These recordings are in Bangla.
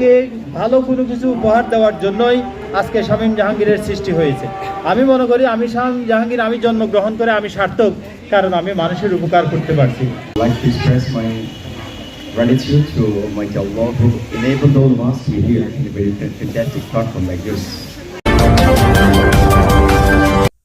তাদেরকে ভালো কোনো কিছু উপহার দেওয়ার জন্যই আজকে শামীম জাহাঙ্গীরের সৃষ্টি হয়েছে। আমি মনে করি আমি শামীম জাহাঙ্গীর আমি জন্মগ্রহণ করে আমি সার্থক কারণ আমি মানুষের উপকার করতে পারছি। I'd to my gratitude to Almighty Allah who enabled all of us to be here in a very fantastic platform like this.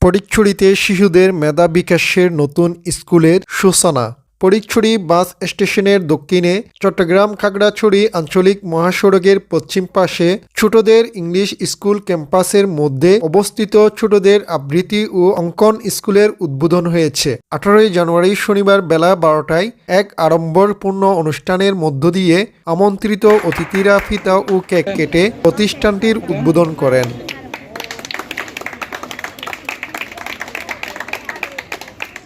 ফটিকছড়িতে শিশুদের মেধা বিকাশের নতুন স্কুলের সূচনা ফটিকছড়ি বাস স্টেশনের দক্ষিণে চট্টগ্রাম খাগড়াছড়ি আঞ্চলিক মহাসড়কের পশ্চিম পাশে ছোটদের ইংলিশ স্কুল ক্যাম্পাসের মধ্যে অবস্থিত ছোটদের আবৃত্তি ও অঙ্কন স্কুলের উদ্বোধন হয়েছে। আঠারোই জানুয়ারি শনিবার বেলা বারোটায় এক আড়ম্বরপূর্ণ অনুষ্ঠানের মধ্য দিয়ে আমন্ত্রিত অতিথিরা ফিতা ও কেক কেটে প্রতিষ্ঠানটির উদ্বোধন করেন।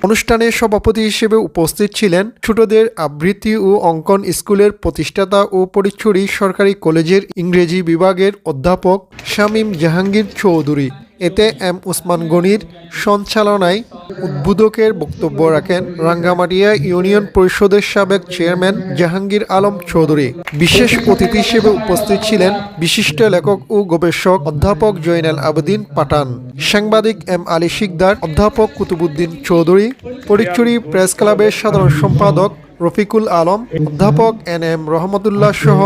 অনুষ্ঠানে সভাপতি হিসেবে উপস্থিত ছিলেন ছোটদের আবৃত্তি ও অঙ্কন স্কুলের প্রতিষ্ঠাতা ও পরিচুরি সরকারি কলেজের ইংরেজি বিভাগের অধ্যাপক শামীম জাহাঙ্গীর চৌধুরী। এতে এম উসমান গনির সঞ্চালনায় উদ্বোধকের বক্তব্য রাখেন রাঙ্গামাটিয়া ইউনিয়ন পরিষদের সাবেক চেয়ারম্যান জাহাঙ্গীর আলম চৌধুরী। বিশেষ অতিথি হিসেবে উপস্থিত ছিলেন বিশিষ্ট লেখক ও গবেষক অধ্যাপক জয়নাল আবেদিন পাঠান। সাংবাদিক এম আলী শিকদার, অধ্যাপক কুতুবুদ্দিন চৌধুরী, পরিচুরি প্রেস ক্লাবের সাধারণ সম্পাদক রফিকুল আলম, অধ্যাপক এন এম রহমতুল্লাহ সহ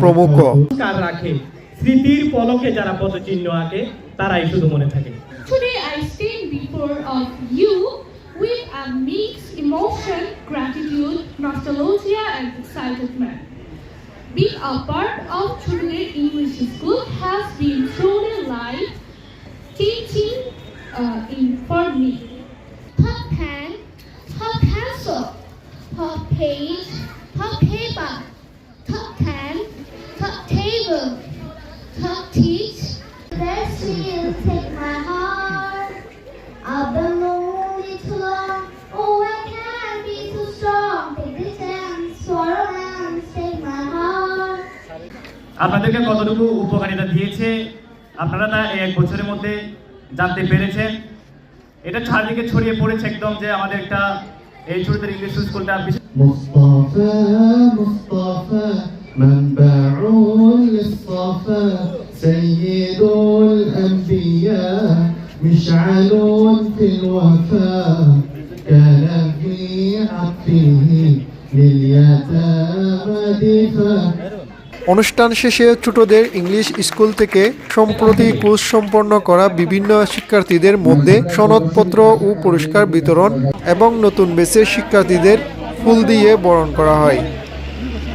প্রমুখ। স্মৃতির পলকে যারা পদচিহ্ন আঁকে তারাই শুধু mone থাকে Today I stand before of you with a mixed emotion, gratitude, nostalgia, and excitement. Being a part of Chudere English School has been truly life teaching uh, in for me. top pen, top pencil, top page, আপনাদেরকে কতটুকু উপকারিতা দিয়েছে আপনারা তা এই এক বছরের মধ্যে জানতে পেরেছেন এটা চারদিকে ছড়িয়ে পড়েছে একদম যে আমাদের একটা এই ছোটদের ইংলিশ স্কুলটা বিশেষ مصطفى مصطفى منبع للصفا سيد الأنبياء مشعل في الوفاء كان في عطفه لليتامى دفاع অনুষ্ঠান শেষে ছোটদের ইংলিশ স্কুল থেকে সম্প্রতি কোর্স সম্পন্ন করা বিভিন্ন শিক্ষার্থীদের মধ্যে সনদপত্র ও পুরস্কার বিতরণ এবং নতুন বেচের শিক্ষার্থীদের ফুল দিয়ে বরণ করা হয়।